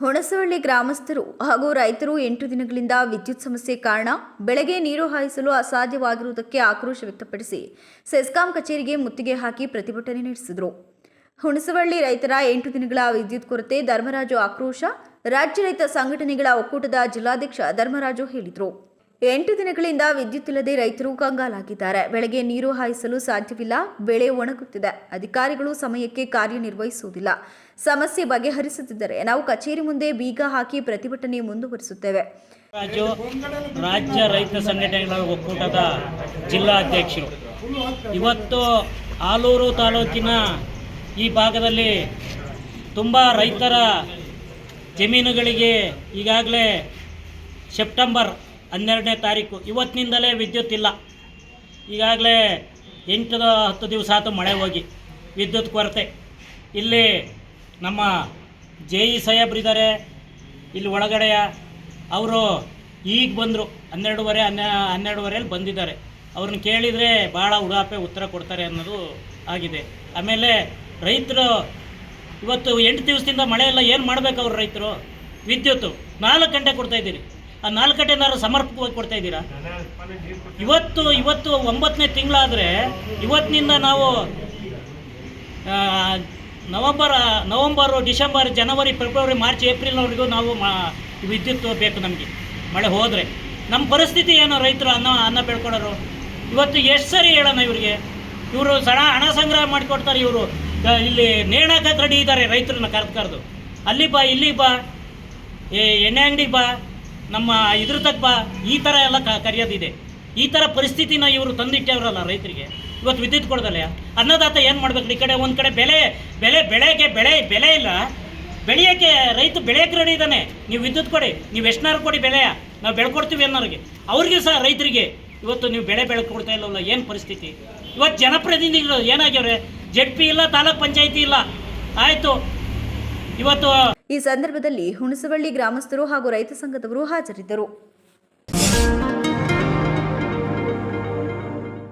ಹುಣಸವಳ್ಳಿ ಗ್ರಾಮಸ್ಥರು ಹಾಗೂ ರೈತರು ಎಂಟು ದಿನಗಳಿಂದ ವಿದ್ಯುತ್ ಸಮಸ್ಯೆ ಕಾರಣ ಬೆಳೆಗೆ ನೀರು ಹಾಯಿಸಲು ಅಸಾಧ್ಯವಾಗಿರುವುದಕ್ಕೆ ಆಕ್ರೋಶ ವ್ಯಕ್ತಪಡಿಸಿ ಸೆಸ್ಕಾಂ ಕಚೇರಿಗೆ ಮುತ್ತಿಗೆ ಹಾಕಿ ಪ್ರತಿಭಟನೆ ನಡೆಸಿದರು. ಹುಣಸವಳ್ಳಿ ರೈತರ ಎಂಟು ದಿನಗಳ ವಿದ್ಯುತ್ ಕೊರತೆ, ಧರ್ಮರಾಜು ಆಕ್ರೋಶ, ರಾಜ್ಯ ರೈತ ಸಂಘಟನೆಗಳ ಒಕ್ಕೂಟದ ಜಿಲ್ಲಾಧ್ಯಕ್ಷ ಧರ್ಮರಾಜು ಹೇಳಿದರು. ಎಂಟು ದಿನಗಳಿಂದ ವಿದ್ಯುತ್ ಇಲ್ಲದೆ ರೈತರು ಕಂಗಾಲಾಗಿದ್ದಾರೆ. ಬೆಳೆಗೆ ನೀರು ಹಾಯಿಸಲು ಸಾಧ್ಯವಿಲ್ಲ. ಬೆಳೆ ಒಣಗುತ್ತಿದೆ. ಅಧಿಕಾರಿಗಳು ಸಮಯಕ್ಕೆ ಕಾರ್ಯನಿರ್ವಹಿಸುವುದಿಲ್ಲ. ಸಮಸ್ಯೆ ಬಗೆಹರಿಸುತ್ತಿದ್ದರೆ ನಾವು ಕಚೇರಿ ಮುಂದೆ ಬೀಗ ಹಾಕಿ ಪ್ರತಿಭಟನೆ ಮುಂದುವರಿಸುತ್ತೇವೆ. ರಾಜು ರಾಜ್ಯ ರೈತ ಸಂಘಟನೆಗಳ ಒಕ್ಕೂಟದ ಜಿಲ್ಲಾಧ್ಯಕ್ಷರು ಇವತ್ತು ಆಲೂರು ತಾಲೂಕಿನ ಈ ಭಾಗದಲ್ಲಿ ತುಂಬ ರೈತರ ಜಮೀನುಗಳಿಗೆ ಈಗಾಗಲೇ ಸೆಪ್ಟೆಂಬರ್ ಹನ್ನೆರಡನೇ ತಾರೀಕು. ಇವತ್ತಿನಿಂದಲೇ ವಿದ್ಯುತ್ ಇಲ್ಲ. ಈಗಾಗಲೇ ಎಂಟು ಹತ್ತು ದಿವಸ ಆಯ್ತು ಮಳೆ ಹೋಗಿ. ವಿದ್ಯುತ್ ಕೊರತೆ. ಇಲ್ಲಿ ನಮ್ಮ ಜೆ ಇ ಸಾಹೇಬ್ರಿದ್ದಾರೆ ಇಲ್ಲಿ ಒಳಗಡೆಯ ಅವರು ಈಗ ಬಂದರು, ಹನ್ನೆರಡುವರೆ, ಹನ್ನೆ, ಹನ್ನೆರಡುವರೆಯಲ್ಲಿ ಬಂದಿದ್ದಾರೆ. ಅವ್ರನ್ನ ಕೇಳಿದರೆ ಭಾಳ ಉಡಾಪೆ ಉತ್ತರ ಕೊಡ್ತಾರೆ ಅನ್ನೋದು ಆಗಿದೆ. ಆಮೇಲೆ ರೈತರು ಇವತ್ತು ಎಂಟು ದಿವಸದಿಂದ ಮಳೆ ಎಲ್ಲ ಏನು ಮಾಡಬೇಕು ಅವ್ರು ರೈತರು? ವಿದ್ಯುತ್ತು ನಾಲ್ಕು ಗಂಟೆ ಕೊಡ್ತಾ ಇದ್ದೀರಿ. ಆ ನಾಲ್ಕು ಗಂಟೆನಾರು ಸಮರ್ಪಕವಾಗಿ ಕೊಡ್ತಾ ಇದ್ದೀರಾ? ಇವತ್ತು ಇವತ್ತು ಒಂಬತ್ತನೇ ತಿಂಗಳಾದರೆ ಇವತ್ತಿನಿಂದ ನಾವು ನವಂಬರ್, ನವಂಬರು, ಡಿಸೆಂಬರ್, ಜನವರಿ, ಫೆಬ್ರವರಿ, ಮಾರ್ಚ್ ಏಪ್ರಿಲ್ವರೆಗೂ ನಾವು ಮಾ, ವಿದ್ಯುತ್ ಬೇಕು ನಮಗೆ. ಮಳೆ ಹೋದರೆ. ನಮ್ಮ ಪರಿಸ್ಥಿತಿ ಏನು ರೈತರು ಅನ್ನ ಅನ್ನ ಬೆಳ್ಕೊಳ್ಳೋರು? ಇವತ್ತು ಎಷ್ಟು ಸರಿ ಹೇಳೋಣ ಇವರಿಗೆ? ಇವರು ಸಣ ಹಣ ಸಂಗ್ರಹ ಮಾಡಿಕೊಡ್ತಾರೆ ಇವರು. ಇಲ್ಲಿ ನೇಣಾಕ ರೆಡಿ ಇದ್ದಾರೆ ರೈತರನ್ನ ಕರೆದು ಕರೆದು. ಅಲ್ಲಿ ಬಾ, ಇಲ್ಲಿ ಬಾ. ಎಣ್ಣೆ ಅಂಗಡಿಗೆ ಬಾ. ನಮ್ಮ ಇದ್ರ ತಕ್ಕ ಈ ಥರ ಎಲ್ಲ ಕರೆಯೋದಿದೆ. ಈ ಥರ ಪರಿಸ್ಥಿತಿನ ಇವರು ತಂದಿಟ್ಟವ್ರಲ್ಲ ರೈತರಿಗೆ. ಇವತ್ತು ವಿದ್ಯುತ್ ಕೊಡ್ದಲ್ಲ? ಅನ್ನದಾತ ಏನು ಮಾಡ್ಬೇಕು? ಈ ಕಡೆ ಒಂದು ಕಡೆ ಬೆಲೆ ಬೆಲೆ ಬೆಳೆಗೆ ಬೆಳೆ, ಬೆಲೆ ಇಲ್ಲ. ಬೆಳೆಯೋಕ್ಕೆ ರೈತ ಬೆಳೆಯಕ್ಕೆ ರೆಡಿ ಇದ್ದಾನೆ. ನೀವು ವಿದ್ಯುತ್ ಕೊಡಿ, ನೀವು ಎಷ್ಟನಾರು ಕೊಡಿ ಬೆಳೆಯ ನಾವು ಬೆಳ್ಕೊಡ್ತೀವಿ ಅನ್ನೋರಿಗೆ. ಅವ್ರಿಗೆ ಸಹ ರೈತರಿಗೆ ಇವತ್ತು ನೀವು ಬೆಳೆ ಬೆಳ್ಕೊಡ್ತಾ ಇಲ್ಲವಲ್ಲ, ಏನು ಪರಿಸ್ಥಿತಿ? ಇವತ್ತು ಜನಪ್ರತಿನಿಧಿಗಳು ಏನಾಗ್ಯವ್ರೆ? ಜೆಡ್ ಪಿ ಇಲ್ಲ, ತಾಲೂಕ್ ಪಂಚಾಯಿತಿ ಇಲ್ಲ. ಆಯಿತು. ಇವತ್ತು ಈ ಸಂದರ್ಭದಲ್ಲಿ ಹುಣಸವಳ್ಳಿ ಗ್ರಾಮಸ್ಥರು ಹಾಗೂ ರೈತ ಸಂಘದವರು ಹಾಜರಿದ್ದರು.